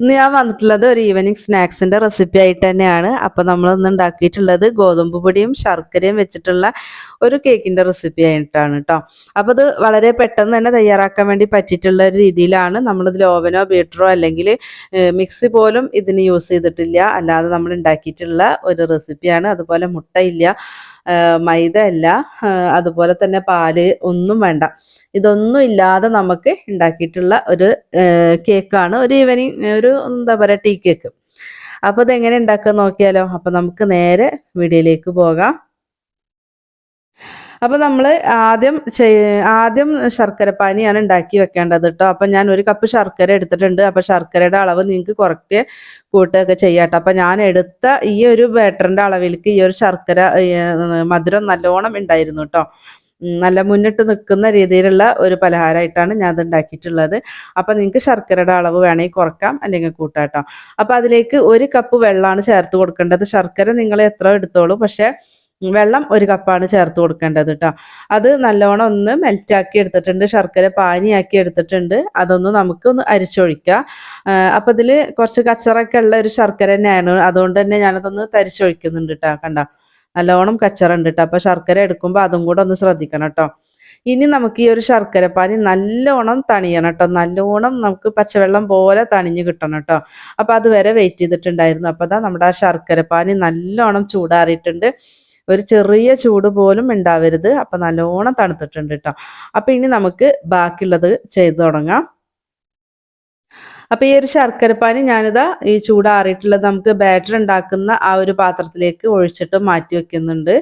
ഇന്ന് ഞാൻ വന്നിട്ടുള്ളത് ഒരു ഈവനിങ് സ്നാക്സിന്റെ റെസിപ്പി ആയിട്ട് തന്നെയാണ്. അപ്പം നമ്മൾ ഇന്ന് ഉണ്ടാക്കിയിട്ടുള്ളത് ഗോതമ്പ് പൊടിയും ശർക്കരയും വെച്ചിട്ടുള്ള ഒരു കേക്കിന്റെ റെസിപ്പി ആയിട്ടാണ് കേട്ടോ അപ്പോൾ അത് വളരെ പെട്ടെന്ന് തന്നെ തയ്യാറാക്കാൻ വേണ്ടി പറ്റിയിട്ടുള്ള ഒരു രീതിയിലാണ് നമ്മളിതിൽ ഓവനോ ബീറ്ററോ അല്ലെങ്കിൽ മിക്സി പോലും ഇതിന് യൂസ് ചെയ്തിട്ടില്ല. അല്ലാതെ നമ്മൾ ഉണ്ടാക്കിയിട്ടുള്ള ഒരു റെസിപ്പിയാണ് അതുപോലെ മുട്ടയില്ല. മൈദ അല്ല അതുപോലെ തന്നെ പാൽ ഒന്നും വേണ്ട. ഇതൊന്നും ഇല്ലാതെ നമുക്ക് ഉണ്ടാക്കിയിട്ടുള്ള ഒരു കേക്കാണ് ഒരു ഈവനിങ് ഒരു എന്താ പറയുക ടീ കേക്ക് അപ്പോൾ ഇതെങ്ങനെ ഉണ്ടാക്കുക നോക്കിയാലോ? അപ്പോൾ നമുക്ക് നേരെ വീഡിയോയിലേക്ക് പോകാം. അപ്പോൾ നമ്മൾ ആദ്യം ആദ്യം ശർക്കരപ്പാനിയാണ് ഉണ്ടാക്കി വെക്കേണ്ടത് കേട്ടോ അപ്പം ഞാൻ ഒരു കപ്പ് ശർക്കര എടുത്തിട്ടുണ്ട്. അപ്പോൾ ശർക്കരയുടെ അളവ് നിങ്ങൾക്ക് കുറയ്ക്ക് കൂട്ടുകയൊക്കെ ചെയ്യാം കേട്ടോ ഞാൻ എടുത്ത ഈ ഒരു ബാറ്ററിന്റെ അളവിലേക്ക് ഈ ഒരു ശർക്കര മധുരം നല്ലോണം ഉണ്ടായിരുന്നു കേട്ടോ നല്ല മുന്നിട്ട് നിൽക്കുന്ന രീതിയിലുള്ള ഒരു പലഹാരമായിട്ടാണ് ഞാൻ അത് ഉണ്ടാക്കിയിട്ടുള്ളത്. അപ്പം നിങ്ങൾക്ക് ശർക്കരയുടെ അളവ് വേണമെങ്കിൽ കുറക്കാം അല്ലെങ്കിൽ കൂട്ടാട്ടോ കേട്ടോ അപ്പം അതിലേക്ക് ഒരു കപ്പ് വെള്ളമാണ് ചേർത്ത് കൊടുക്കേണ്ടത്. ശർക്കര നിങ്ങൾ എത്ര എടുത്തോളൂ പക്ഷേ വെള്ളം ഒരു കപ്പാണ് ചേർത്ത് കൊടുക്കേണ്ടത് കേട്ടോ അത് നല്ലോണം ഒന്ന് മെൽറ്റാക്കി എടുത്തിട്ടുണ്ട് ശർക്കര പാനിയാക്കി എടുത്തിട്ടുണ്ട്. അതൊന്ന് നമുക്ക് ഒന്ന് അരിച്ചൊഴിക്കുക അപ്പം ഇതിൽ കുറച്ച് കച്ചറൊക്കെ ഉള്ള ഒരു ശർക്കര തന്നെയാണ്. അതുകൊണ്ട് തന്നെ ഞാനതൊന്ന് തരിച്ചൊഴിക്കുന്നുണ്ട് കേട്ടോ കണ്ട? നല്ലോണം കച്ചറ ഉണ്ട് കേട്ടോ അപ്പം ശർക്കര എടുക്കുമ്പോൾ അതും കൂടെ ഒന്ന് ശ്രദ്ധിക്കണം കേട്ടോ ഇനി നമുക്ക് ഈ ഒരു ശർക്കര പാനി നല്ലോണം തണിയണം കേട്ടോ നല്ലോണം നമുക്ക് പച്ചവെള്ളം പോലെ തണിഞ്ഞ് കിട്ടണം കേട്ടോ അപ്പം അതുവരെ വെയിറ്റ് ചെയ്തിട്ടുണ്ടായിരുന്നു. അപ്പം അതാ നമ്മുടെ ആ ശർക്കര പാനി നല്ലോണം ചൂടാറിയിട്ടുണ്ട്. ഒരു ചെറിയ ചൂട് പോലും ഉണ്ടാവരുത്. അപ്പം നല്ലോണം തണുത്തിട്ടുണ്ട് കേട്ടോ അപ്പം ഇനി നമുക്ക് ബാക്കിയുള്ളത് ചെയ്തു തുടങ്ങാം. അപ്പൊ ഈ ഒരു ശർക്കരപ്പാനി ഞാനിതാ ഈ ചൂടാറിയിട്ടുള്ളത് നമുക്ക് ബാറ്റർ ഉണ്ടാക്കുന്ന ആ ഒരു പാത്രത്തിലേക്ക് ഒഴിച്ചിട്ട് മാറ്റി വെക്കുന്നുണ്ട്.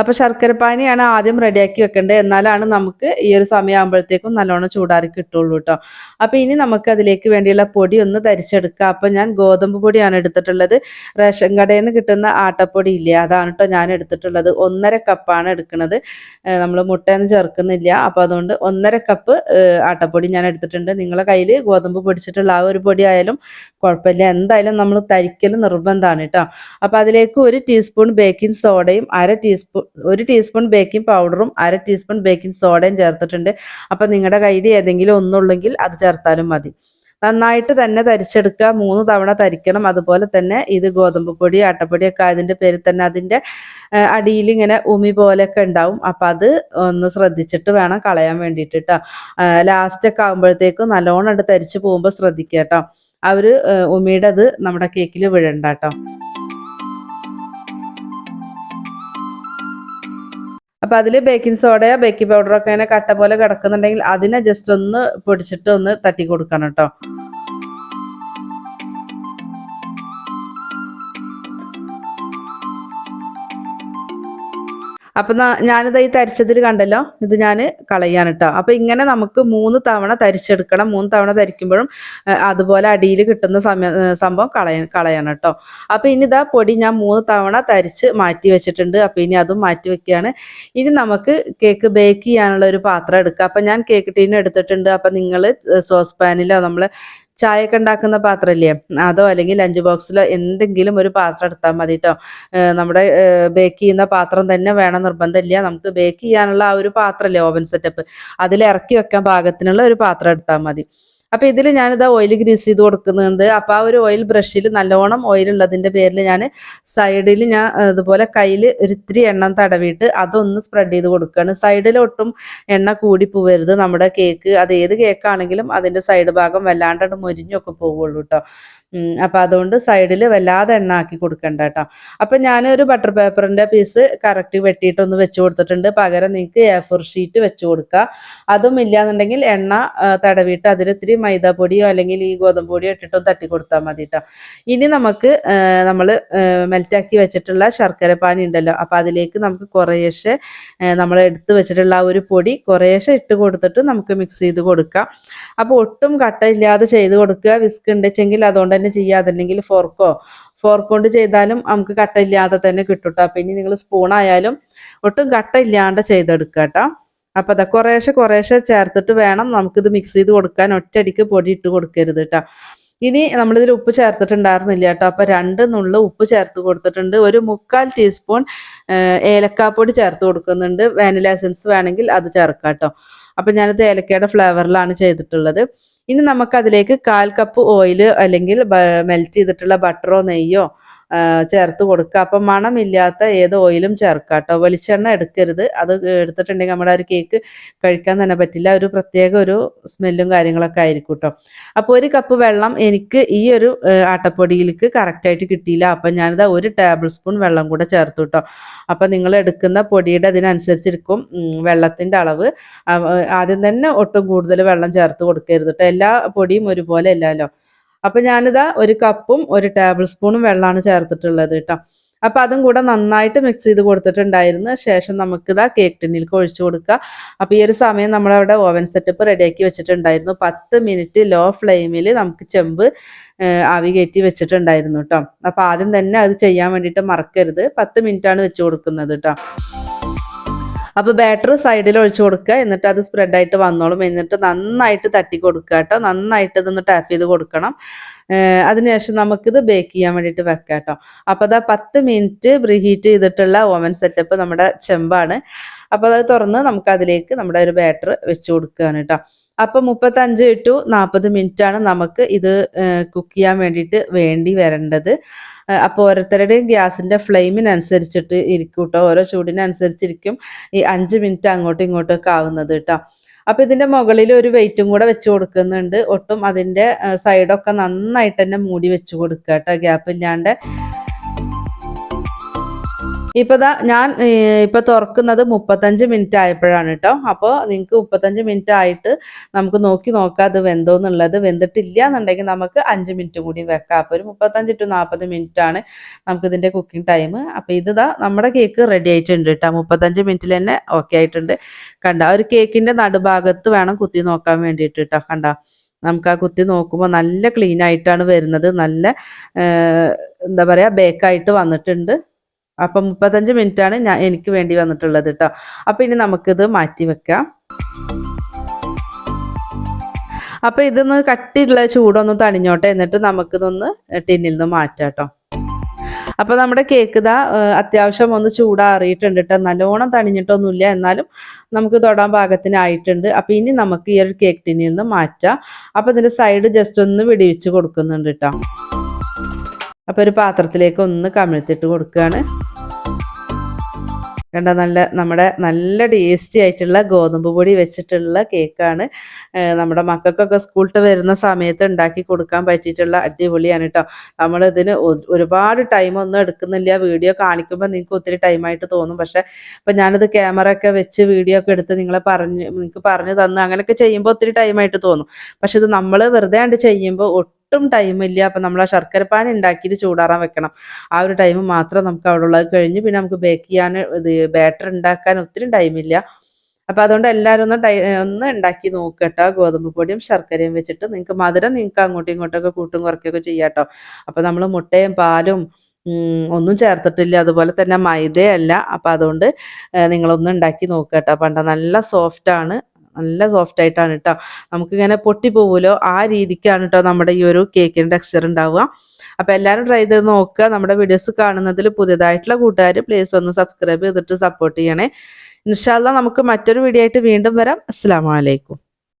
അപ്പൊ ശർക്കരപ്പാനിയാണ് ആദ്യം റെഡിയാക്കി വെക്കേണ്ടത്. എന്നാലാണ് നമുക്ക് ഈ ഒരു സമയമാകുമ്പോഴത്തേക്കും നല്ലോണം ചൂടാറി കിട്ടുള്ളൂ കേട്ടോ അപ്പൊ ഇനി നമുക്ക് അതിലേക്ക് വേണ്ടിയുള്ള പൊടി ഒന്ന് തരിച്ചെടുക്കാം. അപ്പൊ ഞാൻ ഗോതമ്പ് പൊടിയാണ് എടുത്തിട്ടുള്ളത്. റേഷൻ കടയിൽ നിന്ന് കിട്ടുന്ന ആട്ടപ്പൊടി ഇല്ലേ അതാണ് കേട്ടോ ഞാൻ എടുത്തിട്ടുള്ളത്. ഒന്നര കപ്പാണ് എടുക്കുന്നത്. നമ്മൾ മുട്ടയൊന്നും ചേർക്കുന്നില്ല. അപ്പൊ അതുകൊണ്ട് ഒന്നര കപ്പ് ആട്ടപ്പൊടി ഞാൻ എടുത്തിട്ടുണ്ട്. നിങ്ങളെ കയ്യിൽ ഗോതമ്പ് പൊടിച്ചിട്ടുള്ള ആ ഒരു പൊടി ആയാലും കുഴപ്പമില്ല. എന്തായാലും നമ്മൾ തരിക്കൽ നിർബന്ധമാണ് കേട്ടോ അപ്പൊ അതിലേക്ക് ഒരു ടീസ്പൂൺ ബേക്കിംഗ് സോഡയും അര ടീസ്പൂൺ ഒരു ടീസ്പൂൺ ബേക്കിംഗ് പൗഡറും അര ടീസ്പൂൺ ബേക്കിംഗ് സോഡയും ചേർത്തിട്ടുണ്ട്. അപ്പോൾ നിങ്ങളുടെ കയ്യിൽ ഏതെങ്കിലും ഒന്നുള്ളെങ്കിൽ അത് ചേർത്താലും മതി. നന്നായിട്ട് തന്നെ തരിച്ചെടുക്കുക. മൂന്ന് തവണ തരിക്കണം. അതുപോലെ തന്നെ ഇത് ഗോതമ്പ് പൊടി ആട്ടപ്പൊടിയൊക്കെ അതിന്റെ പേരിൽ തന്നെ അതിന്റെ അടിയിൽ ഇങ്ങനെ ഉമി പോലെയൊക്കെ ഉണ്ടാവും. അപ്പം അത് ഒന്ന് ശ്രദ്ധിച്ചിട്ട് വേണം കളയാൻ വേണ്ടിയിട്ട് കേട്ടോ ലാസ്റ്റ് ഒക്കെ ആകുമ്പോഴത്തേക്കും നല്ലോണം അത് തരിച്ച് പോകുമ്പോൾ ശ്രദ്ധിക്കുക കേട്ടോ ഒരു ഉമിയുടെ അത് നമ്മുടെ കേക്കിൽ വിഴണ്ട കേട്ടോ അപ്പൊ അതിൽ ബേക്കിംഗ് സോഡയോ ബേക്കിംഗ് പൗഡറോ ഒക്കെ ഇങ്ങനെ കട്ട പോലെ കിടക്കുന്നുണ്ടെങ്കിൽ അതിനെ ജസ്റ്റ് ഒന്ന് പൊടിച്ചിട്ട് ഒന്ന് തട്ടി കൊടുക്കണം കേട്ടോ. അപ്പൊ ഞാനിത് ഈ തരിച്ചതിൽ കണ്ടല്ലോ? ഇത് ഞാൻ കളയാണ് കേട്ടോ അപ്പൊ ഇങ്ങനെ നമുക്ക് മൂന്ന് തവണ തരിച്ചെടുക്കണം. മൂന്ന് തവണ തരിക്കുമ്പോഴും അതുപോലെ അടിയിൽ കിട്ടുന്ന സമയ സംഭവം കളയ കളയണം കേട്ടോ അപ്പൊ ഇനി ഇതാ പൊടി ഞാൻ മൂന്ന് തവണ തരിച്ച് മാറ്റി വെച്ചിട്ടുണ്ട്. അപ്പൊ ഇനി അതും മാറ്റി വെക്കുകയാണ്. ഇനി നമുക്ക് കേക്ക് ബേക്ക് ചെയ്യാനുള്ള ഒരു പാത്രം എടുക്കുക അപ്പൊ ഞാൻ കേക്ക് ടീനും എടുത്തിട്ടുണ്ട്. അപ്പൊ നിങ്ങൾ സോസ് പാനിലോ നമ്മൾ ചായയൊക്കെ ഉണ്ടാക്കുന്ന പാത്രമില്ലേ അതോ അല്ലെങ്കിൽ ലഞ്ച് ബോക്സിലോ എന്തെങ്കിലും ഒരു പാത്രം എടുത്താൽ മതി കേട്ടോ നമ്മുടെ ബേക്ക് ചെയ്യുന്ന പാത്രം തന്നെ വേണം നിർബന്ധമില്ല. നമുക്ക് ബേക്ക് ചെയ്യാനുള്ള ആ ഒരു പാത്രമല്ലേ ഓവൻ സെറ്റപ്പ് അതിൽ ഇറക്കി വെക്കാൻ പാകത്തിനുള്ള ഒരു പാത്രം എടുത്താൽ മതി. അപ്പൊ ഇതിൽ ഞാനിതാ ഓയിൽ ഗ്രീസ് ചെയ്ത് കൊടുക്കുന്നുണ്ട്. അപ്പൊ ആ ഒരു ഓയിൽ ബ്രഷിൽ നല്ലോണം ഓയിൽ ഉള്ളതിന്റെ പേരിൽ ഞാൻ സൈഡിൽ ഞാൻ ഇതുപോലെ കയ്യിൽ ഒരിത്തിരി എണ്ണ തടവിയിട്ട് അതൊന്ന് സ്പ്രെഡ് ചെയ്ത് കൊടുക്കുകയാണ് സൈഡിൽ ഒട്ടും എണ്ണ കൂടി പോവരുത്. നമ്മുടെ കേക്ക് അത് ഏത് കേക്കാണെങ്കിലും അതിന്റെ സൈഡ് ഭാഗം വല്ലാണ്ട് മുരിഞ്ഞൊക്കെ പോവുള്ളൂ കേട്ടോ അപ്പൊ അതുകൊണ്ട് സൈഡിൽ വല്ലാതെ എണ്ണ ആക്കി കൊടുക്കണ്ട കേട്ടോ അപ്പം ഞാനൊരു ബട്ടർ പേപ്പറിന്റെ പീസ് കറക്റ്റ് വെട്ടിയിട്ടൊന്ന് വെച്ച് കൊടുത്തിട്ടുണ്ട്. പകരം നിങ്ങൾക്ക് എ ഫോർ ഷീറ്റ് വെച്ച് കൊടുക്കുക അതും ഇല്ലാന്നുണ്ടെങ്കിൽ എണ്ണ തടവിയിട്ട് അതിൽ ഇത്തിരി മൈദാപ്പൊടിയോ അല്ലെങ്കിൽ ഈ ഗോതമ്പ് പൊടിയോ ഇട്ടിട്ടോ തട്ടി കൊടുത്താൽ മതി കേട്ടോ ഇനി നമുക്ക് നമ്മൾ മെൽറ്റാക്കി വെച്ചിട്ടുള്ള ശർക്കര പാനി ഉണ്ടല്ലോ. അപ്പോൾ അതിലേക്ക് നമുക്ക് കുറേശ്ശെ നമ്മൾ എടുത്ത് വെച്ചിട്ടുള്ള ആ ഒരു പൊടി കുറേശ്ശെ ഇട്ട് കൊടുത്തിട്ട് നമുക്ക് മിക്സ് ചെയ്ത് കൊടുക്കാം. അപ്പോൾ ഒട്ടും കട്ട ഇല്ലാതെ ചെയ്ത് കൊടുക്കുക. വിസ്ക് ഉണ്ടെച്ചെങ്കിൽ അതുകൊണ്ട് തന്നെ ചെയ്യുക അതല്ലെങ്കിൽ ഫോർക്കോ ഫോർക്ക് കൊണ്ട് ചെയ്താലും നമുക്ക് കട്ടയില്ലാതെ തന്നെ കിട്ടും ഇനി നിങ്ങൾ സ്പൂണായാലും ഒട്ടും കട്ട ഇല്ലാണ്ട് ചെയ്തെടുക്കുക കേട്ടോ അപ്പം അതാ കുറേശ്ശെ കുറേശ്ശെ ചേർത്തിട്ട് വേണം നമുക്കിത് മിക്സ് ചെയ്ത് കൊടുക്കാൻ. ഒറ്റയടിക്ക് പൊടി ഇട്ട് കൊടുക്കരുത് കേട്ടോ ഇനി നമ്മളിതിൽ ഉപ്പ് ചേർത്തിട്ടുണ്ടായിരുന്നില്ല കേട്ടോ അപ്പം രണ്ട് നുള്ളു ഉപ്പ് ചേർത്ത് കൊടുത്തിട്ടുണ്ട്. ഒരു മുക്കാൽ ടീസ്പൂൺ ഏലക്കാപ്പൊടി ചേർത്ത് കൊടുക്കുന്നുണ്ട്. വാനില എസൻസ് വേണമെങ്കിൽ അത് ചേർക്കാം കേട്ടോ അപ്പം ഞാനത് ഏലക്കയുടെ ഫ്ലേവറിലാണ് ചെയ്തിട്ടുള്ളത്. ഇനി നമുക്കതിലേക്ക് കാൽ കപ്പ് ഓയിൽ അല്ലെങ്കിൽ മെൽറ്റ് ചെയ്തിട്ടുള്ള ബട്ടറോ നെയ്യോ ചേർത്ത് കൊടുക്കുക. അപ്പം മണമില്ലാത്ത ഏത് ഓയിലും ചേർക്കുക കേട്ടോ. വെളിച്ചെണ്ണ എടുക്കരുത്. അത് എടുത്തിട്ടുണ്ടെങ്കിൽ നമ്മുടെ ഒരു കേക്ക് കഴിക്കാൻ തന്നെ പറ്റില്ല. ഒരു പ്രത്യേക ഒരു സ്മെല്ലും കാര്യങ്ങളൊക്കെ ആയിരിക്കും കേട്ടോ. അപ്പോൾ ഒരു കപ്പ് വെള്ളം എനിക്ക് ഈ ഒരു ആട്ടപ്പൊടിയിലേക്ക് കറക്റ്റായിട്ട് കിട്ടിയില്ല. അപ്പം ഞാനിത് ഒരു ടേബിൾ സ്പൂൺ വെള്ളം കൂടെ ചേർത്തു കേട്ടോ. അപ്പം നിങ്ങൾ എടുക്കുന്ന പൊടിയുടെ അതിനനുസരിച്ചിരിക്കും വെള്ളത്തിന്റെ അളവ്. ആദ്യം തന്നെ ഒട്ടും കൂടുതൽ വെള്ളം ചേർത്ത് കൊടുക്കരുത് കേട്ടോ. എല്ലാ പൊടിയും ഒരുപോലെ അല്ലല്ലോ. അപ്പം ഞാനിതാ ഒരു കപ്പും ഒരു ടേബിൾ സ്പൂണും വെള്ളമാണ് ചേർത്തിട്ടുള്ളത് കേട്ടോ. അപ്പം അതും കൂടെ നന്നായിട്ട് മിക്സ് ചെയ്ത് കൊടുത്തിട്ടുണ്ടായിരുന്നു. ശേഷം നമുക്കിതാ കേക്ക് ടിന്നിലേക്ക് ഒഴിച്ചു കൊടുക്കുക അപ്പോൾ ഈ ഒരു സമയം നമ്മളവിടെ ഓവൻ സെറ്റപ്പ് റെഡിയാക്കി വെച്ചിട്ടുണ്ടായിരുന്നു. പത്ത് മിനിറ്റ് ലോ ഫ്ലെയിമിൽ നമുക്ക് ചെമ്പ് ആവി കയറ്റി വെച്ചിട്ടുണ്ടായിരുന്നു കേട്ടോ. അപ്പോൾ ആദ്യം തന്നെ അത് ചെയ്യാൻ വേണ്ടിയിട്ട് മറക്കരുത്. പത്ത് മിനിറ്റാണ് വെച്ച് കൊടുക്കുന്നത് കേട്ടോ. അപ്പോൾ ബാറ്റർ സൈഡിൽ ഒഴിച്ചു കൊടുക്കുക. എന്നിട്ട് അത് സ്പ്രെഡായിട്ട് വന്നോളും. എന്നിട്ട് നന്നായിട്ട് തട്ടി കൊടുക്കുക കേട്ടോ. നന്നായിട്ട് ഇതൊന്ന് ടാപ്പ് ചെയ്ത് കൊടുക്കണം. അതിനുശേഷം നമുക്കിത് ബേക്ക് ചെയ്യാൻ വേണ്ടിയിട്ട് വെക്കാം കേട്ടോ. അപ്പോൾ അതാ പത്ത് മിനിറ്റ് പ്രീഹീറ്റ് ചെയ്തിട്ടുള്ള ഓവൻ സെറ്റപ്പ് നമ്മുടെ ചെമ്പാണ്. അപ്പോൾ അത് തുറന്ന് നമുക്ക് അതിലേക്ക് നമ്മുടെ ഒരു ബാറ്റർ വെച്ച് കൊടുക്കുകയാണ് കേട്ടോ. അപ്പോൾ മുപ്പത്തഞ്ച് ടു നാൽപ്പത് ആണ് നമുക്ക് ഇത് കുക്ക് ചെയ്യാൻ വേണ്ടിയിട്ട് വേണ്ടി വരേണ്ടത്. അപ്പോൾ ഓരോരുത്തരുടെയും ഗ്യാസിന്റെ ഫ്ലെയിമിനനുസരിച്ചിട്ട് ഇരിക്കും കേട്ടോ ഓരോ ചൂടിനനുസരിച്ചിരിക്കും ഈ അഞ്ച് മിനിറ്റ് അങ്ങോട്ടും ഇങ്ങോട്ടും ഒക്കെ ആവുന്നത് കേട്ടോ. അപ്പോൾ ഇതിന്റെ മുകളിൽ ഒരു വെയിറ്റും കൂടെ വെച്ച് കൊടുക്കുന്നുണ്ട്. ഒട്ടും അതിന്റെ സൈഡൊക്കെ നന്നായിട്ട് തന്നെ മൂടി വെച്ച് കൊടുക്കുക കേട്ടോ. ഗ്യാപ്പ് ഇല്ലാണ്ട്. ഇപ്പൊ ദാ ഞാൻ ഇപ്പൊ തുറക്കുന്നത് മുപ്പത്തഞ്ച് മിനിറ്റ് ആയപ്പോഴാണ് കേട്ടോ അപ്പോൾ നിങ്ങൾക്ക് മുപ്പത്തഞ്ച് മിനിറ്റ് ആയിട്ട് നമുക്ക് നോക്കി നോക്കാം അത് വെന്തോ എന്നുള്ളത് വെന്തിട്ടില്ല എന്നുണ്ടെങ്കിൽ നമുക്ക് അഞ്ച് മിനിറ്റ് കൂടി വെക്കാം. അപ്പോൾ ഒരു മുപ്പത്തഞ്ച് ടു നാൽപ്പത് മിനിറ്റ് ആണ് നമുക്ക് ഇതിന്റെ കുക്കിംഗ് ടൈം അപ്പോൾ ഇത് നമ്മുടെ കേക്ക് റെഡി ആയിട്ടുണ്ട് കേട്ടോ മുപ്പത്തഞ്ച് മിനിറ്റിൽ തന്നെ ഓക്കെ ആയിട്ടുണ്ട്. കണ്ട? ഒരു കേക്കിന്റെ നടുഭാഗത്ത് വേണം കുത്തി നോക്കാൻ വേണ്ടിയിട്ട് കേട്ടോ കണ്ട? നമുക്ക് ആ കുത്തി നോക്കുമ്പോൾ നല്ല ക്ലീൻ ആയിട്ടാണ് വരുന്നത്. നല്ല എന്താ പറയുക ബേക്കായിട്ട് വന്നിട്ടുണ്ട്. അപ്പം മുപ്പത്തഞ്ച് മിനിറ്റ് ആണ് ഞാൻ എനിക്ക് വേണ്ടി വന്നിട്ടുള്ളത് കേട്ടോ അപ്പം ഇനി നമുക്കിത് മാറ്റി വെക്കാം. അപ്പം ഇതൊന്ന് കട്ടിയുള്ള ചൂടൊന്ന് തണിഞ്ഞോട്ടെ എന്നിട്ട് നമുക്കിതൊന്ന് ടിന്നിൽ നിന്ന് മാറ്റാം കേട്ടോ അപ്പോൾ നമ്മുടെ കേക്ക് ഇതാ അത്യാവശ്യം ഒന്ന് ചൂടാറിയിട്ടുണ്ട് കേട്ടോ നല്ലോണം തണിഞ്ഞിട്ടൊന്നുമില്ല എന്നാലും നമുക്ക് തൊടാൻ പാകത്തിനായിട്ടുണ്ട്. അപ്പോൾ ഇനി നമുക്ക് ഈ ഒരു കേക്ക് ടിന്നിൽ നിന്ന് മാറ്റാം. അപ്പോൾ ഇതിന്റെ സൈഡ് ജസ്റ്റ് ഒന്ന് വിടിവിച്ച് കൊടുക്കുന്നുണ്ട് കേട്ടോ അപ്പോൾ ഒരു പാത്രത്തിലേക്ക് ഒന്ന് കമിഴ്ത്തിട്ട് കൊടുക്കുകയാണ്. കണ്ട നല്ല നമ്മുടെ നല്ല ടേസ്റ്റി ആയിട്ടുള്ള ഗോതമ്പ് പൊടി വെച്ചിട്ടുള്ള കേക്കാണ്. നമ്മുടെ മക്കൾക്കൊക്കെ സ്കൂളിട്ട് വരുന്ന സമയത്ത് ഉണ്ടാക്കി കൊടുക്കാൻ പറ്റിയിട്ടുള്ള അടിപൊളിയാണ് കേട്ടോ നമ്മളിതിന് ഒരുപാട് ടൈം ഒന്നും എടുക്കുന്നില്ല. വീഡിയോ കാണിക്കുമ്പോൾ നിങ്ങൾക്ക് ഒത്തിരി ടൈമായിട്ട് തോന്നും. പക്ഷെ ഇപ്പം ഞാനിത് ക്യാമറ ഒക്കെ വെച്ച് വീഡിയോ ഒക്കെ എടുത്ത് നിങ്ങളെ പറഞ്ഞ് നിങ്ങൾക്ക് പറഞ്ഞു തന്ന് അങ്ങനെയൊക്കെ ചെയ്യുമ്പോൾ ഒത്തിരി ടൈമായിട്ട് തോന്നും. പക്ഷെ ഇത് നമ്മൾ വെറുതെ ആണ്ട് ചെയ്യുമ്പോൾ ടൈമില്ല അപ്പം നമ്മൾ ആ ശർക്കരപ്പാൻ ഉണ്ടാക്കിയിട്ട് ചൂടാറാൻ വെക്കണം. ആ ഒരു ടൈം മാത്രം നമുക്ക് അവിടെ ഉള്ളത് കഴിഞ്ഞ് പിന്നെ നമുക്ക് ബേക്ക് ചെയ്യാൻ ഇത് ബാറ്റർ ഉണ്ടാക്കാൻ ഒത്തിരി ടൈമില്ല അപ്പം അതുകൊണ്ട് എല്ലാവരും ഒന്ന് ടൈ ഒന്ന് ഉണ്ടാക്കി നോക്കട്ടോ ഗോതമ്പ് പൊടിയും ശർക്കരയും വെച്ചിട്ട് നിങ്ങൾക്ക് മധുരം നിങ്ങൾക്ക് അങ്ങോട്ടും ഇങ്ങോട്ടൊക്കെ കൂട്ടും കുറയ്ക്കുകയൊക്കെ ചെയ്യാട്ടോ അപ്പം നമ്മൾ മുട്ടയും പാലും ഒന്നും ചേർത്തിട്ടില്ല. അതുപോലെ തന്നെ മൈദയല്ല അപ്പം അതുകൊണ്ട് നിങ്ങളൊന്ന് ഉണ്ടാക്കി നോക്കട്ടോ പണ്ട നല്ല സോഫ്റ്റാണ് നല്ല സോഫ്റ്റ് ആയിട്ടാണ് കേട്ടോ നമുക്കിങ്ങനെ പൊട്ടി പോവുമല്ലോ ആ രീതിക്കാണ് കേട്ടോ നമ്മുടെ ഈ ഒരു കേക്കിന്റെ ടെക്സ്ചർ ഉണ്ടാവുക. അപ്പോൾ എല്ലാവരും ട്രൈ ചെയ്ത് നോക്കുക. നമ്മുടെ വീഡിയോസ് കാണുന്നതിൽ പുതിയതായിട്ടുള്ള കൂട്ടുകാർ പ്ലീസ് ഒന്ന് സബ്സ്ക്രൈബ് ചെയ്തിട്ട് സപ്പോർട്ട് ചെയ്യണേ. ഇൻഷാല്ല നമുക്ക് മറ്റൊരു വീഡിയോ ആയിട്ട് വീണ്ടും വരാം. അസ്സാം വലൈക്കും